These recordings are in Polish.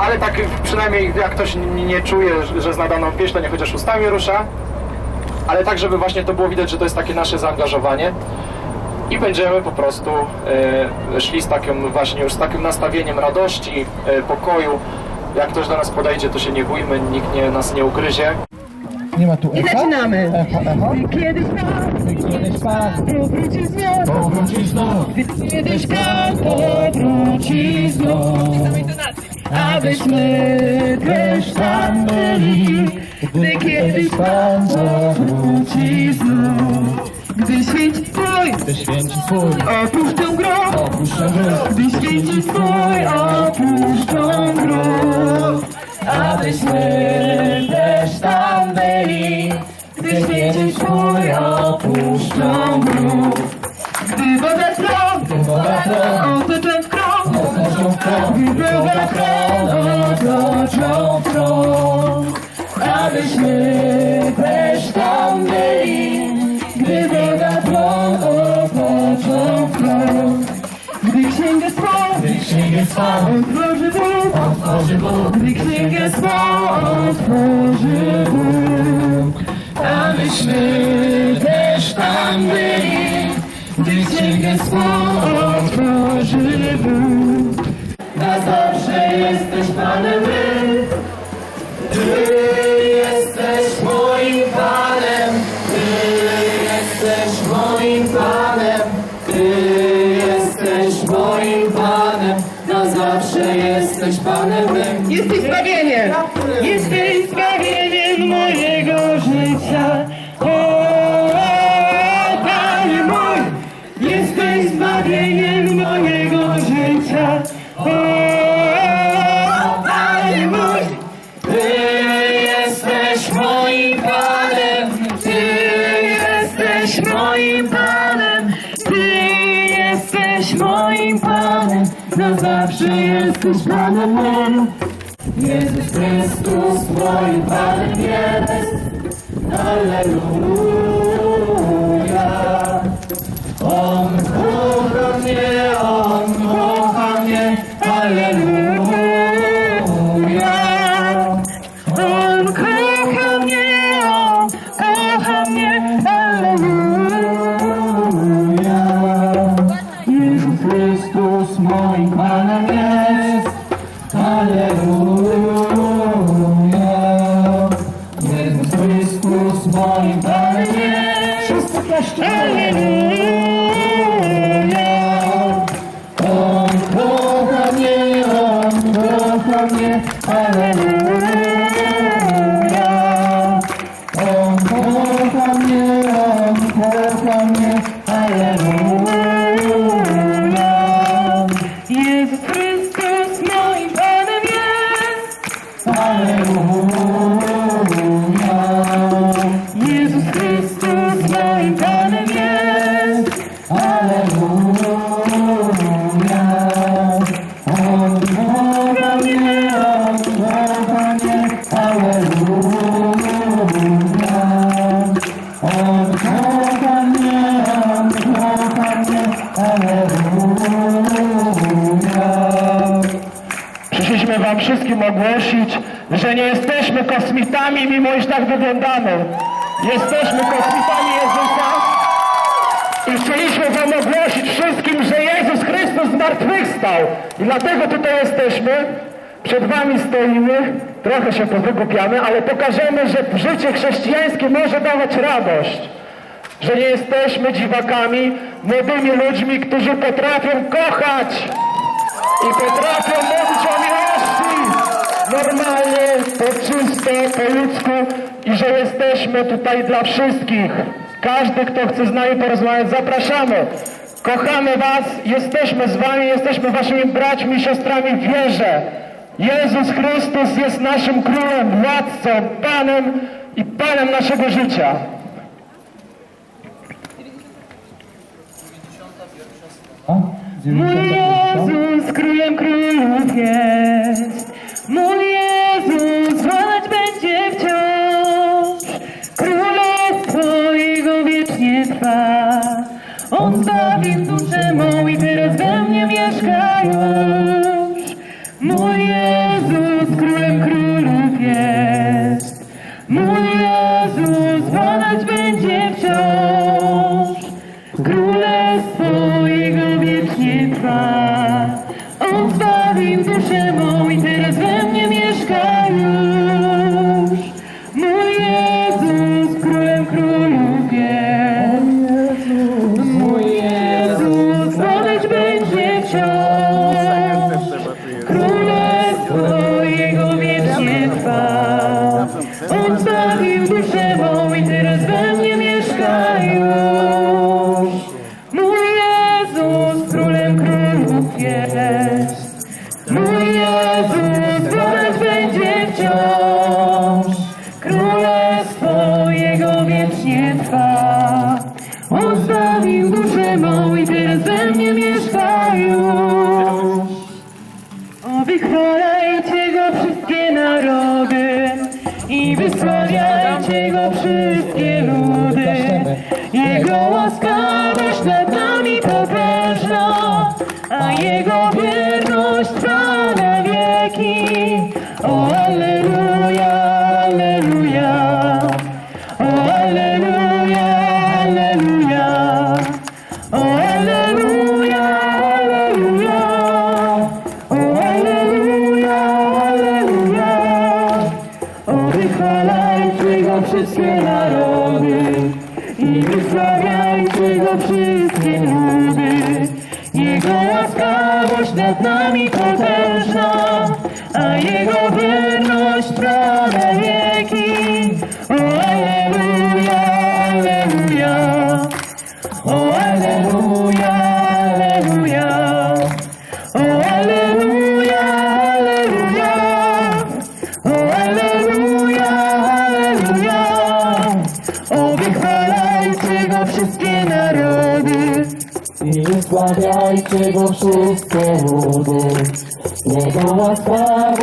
ale tak przynajmniej jak ktoś nie czuje, że- zna daną pieśń, to nie chociaż ustami rusza, ale tak, żeby właśnie to było widać, że to jest takie nasze zaangażowanie. I będziemy po prostu e, szli z takim właśnie już z takim nastawieniem radości, e, pokoju. Jak ktoś do nas podejdzie, to się nie bójmy, nikt nie, nas nie ugryzie. Nie ma tu I echa? zaczynamy. Echo, echo. Kiedyś Pan Kiedyś Pan powróci znów, powróci znów. kiedyś znów, abyśmy też tam byli, gdy kiedyś Pan powróci znów. Gdy święci Twój Gdy święci Twój opuszczą grob, opuszczę grób. gdy święci Twój opuszczą grób, abyśmy też tam byli, gdy święci Twój opuszczą grób. Gdy woda tron, woda tron, tron, otoczą krąg, abyśmy też tam byli, gdy woda tron, otoczą krąg. Gdy księgę swą Gdy księgę swą otworzy Bóg, otworzy Bóg. gdy księgę swą otworzy Bóg, abyśmy też tam byli, gdy księgę swą otworzy Bóg. Na zawsze jesteś Panem my, Ty jesteś moim Panem, Ty jesteś moim Panem, Ty jesteś moim Panem, na zawsze jesteś Panem. Jesteś zbawieniem, jesteś jesteś Panem mym. Jezus Chrystus moim Panem jest, Alleluja. Alleluja. Wszystkim ogłosić, że nie jesteśmy kosmitami, mimo iż tak wyglądamy. Jesteśmy kosmitami Jezusa i chcieliśmy Wam ogłosić wszystkim, że Jezus Chrystus zmartwychwstał. I dlatego tutaj jesteśmy, przed Wami stoimy, trochę się powygupiamy, ale pokażemy, że życie chrześcijańskie może dawać radość. Że nie jesteśmy dziwakami, młodymi ludźmi, którzy potrafią kochać i potrafią mówić o normalnie, po czysto, po ludzku i że jesteśmy tutaj dla wszystkich. Każdy, kto chce z nami porozmawiać, zapraszamy. Kochamy Was, jesteśmy z Wami, jesteśmy Waszymi braćmi i siostrami w wierze. Jezus Chrystus jest naszym Królem, Władcą, Panem i Panem naszego życia. Mój Jezus królem królów jest. кровь, мой Иисус кровь. show. miłże mój, teraz we mnie mieszkają. O, wychwalajcie go wszystkie narody i wysławiajcie go wszystkie ludy. Jego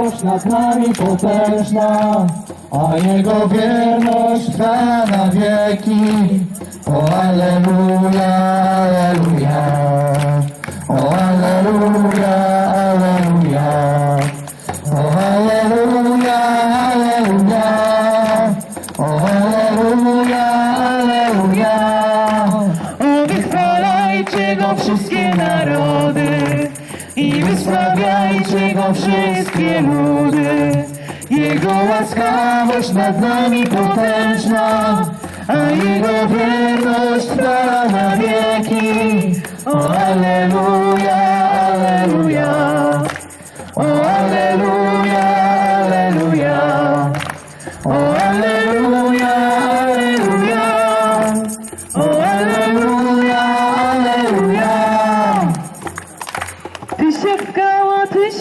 łaskawość nad nami potężna, a Jego wierność trwa na wieki. O Alleluja, Alleluja, I wysławiajcie Go wszystkie ludy. Jego łaskawość nad nami potężna A Jego wierność trwa na wieki. O Alleluja, Alleluja. O Alleluja,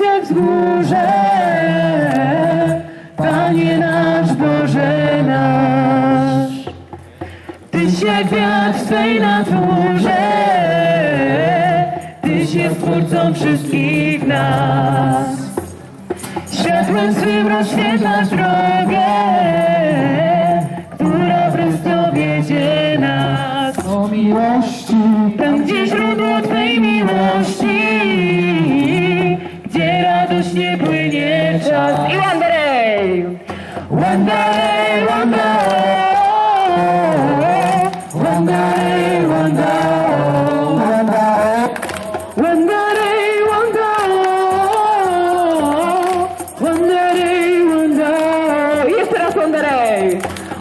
jak wzgórze. Panie nasz, Boże nasz. Tyś jak wiatr w swej naturze. Tyś jest Twórcą wszystkich nas. Światłem swym rozświetlasz drogę,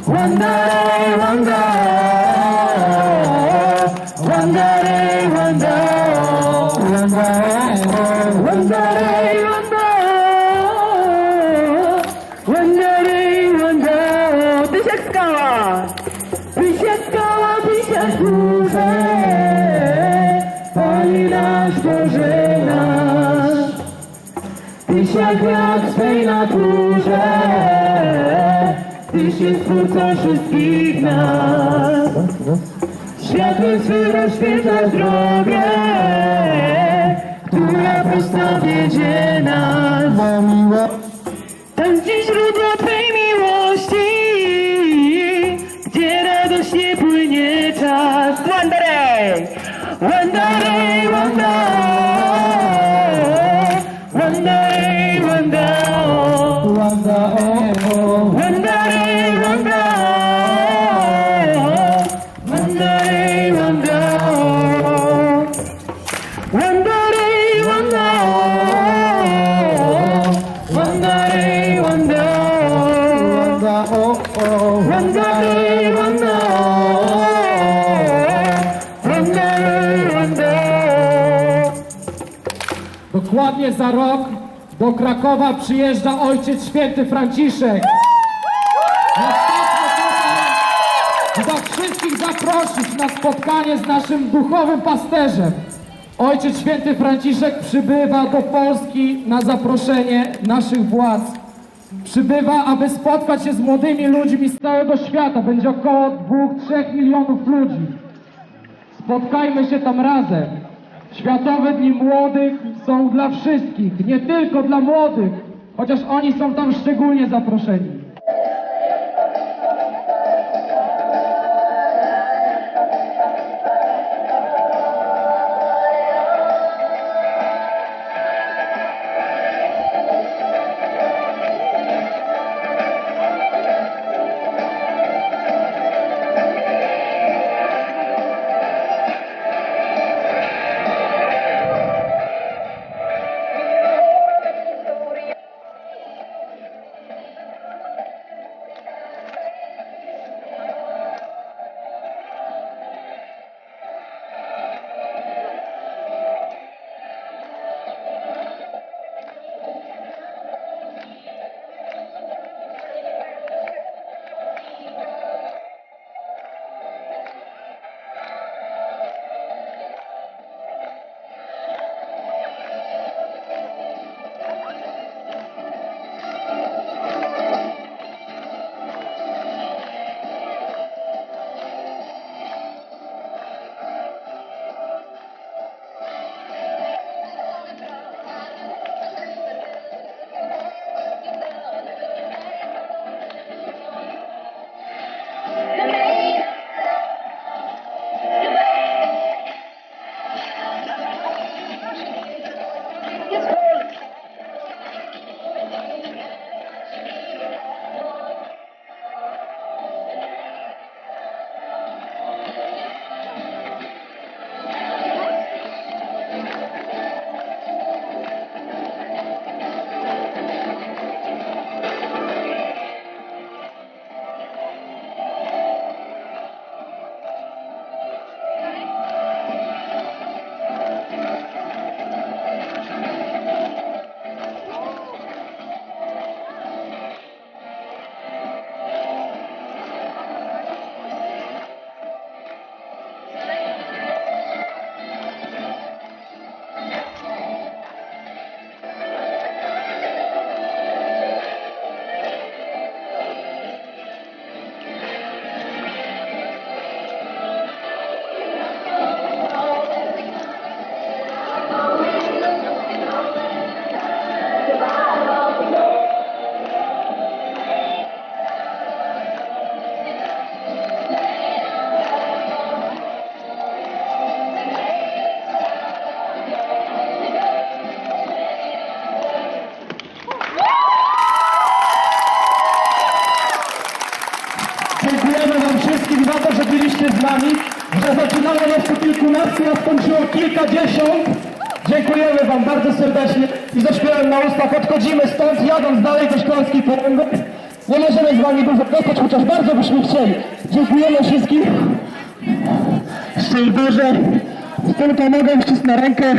Wandare, wandare, wandare, wandare, wandare, wandare, wandare. Ty się skała, ty się skała, ty się służe. Pali nasz Boże nasz, ty się jak w swej naturze. Tyś jest Twórcą wszystkich nas. Światłem swym rozświetlasz drogę, która prosto wiedzie nas. Tam gdzie źródło Twej miłości, gdzie radośnie płynie czas. One day, one day, Dokładnie za rok do Krakowa przyjeżdża Ojciec Święty Franciszek. Chyba wszystkich zaprosić na spotkanie z naszym duchowym pasterzem. Ojciec Święty Franciszek przybywa do Polski na zaproszenie naszych władz. Przybywa, aby spotkać się z młodymi ludźmi z całego świata. Będzie około 2-3 milionów ludzi. Spotkajmy się tam razem. Światowe Dni Młodych są dla wszystkich, nie tylko dla młodych, chociaż oni są tam szczególnie zaproszeni. Kilkadziesiąt. Dziękujemy Wam bardzo serdecznie i ze śpiewem na ustach odchodzimy stąd, jadąc dalej do Szklarskiej Poręby. Nie możemy z Wami dużo dostać, chociaż bardzo byśmy chcieli. Dziękujemy wszystkim. Szczęść Boże, tylko mogę ścisnę rękę.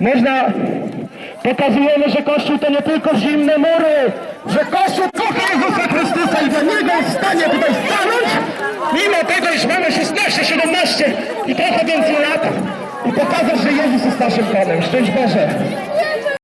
Można, pokazujemy, że Kościół to nie tylko zimne mury, że Kościół kocha Jezusa Chrystusa i dla Niego jest w stanie tutaj stanąć, mimo tego, iż mamy 16, 17 i trochę więcej lat i pokazać, że Jezus jest naszym Panem. Szczęść Boże.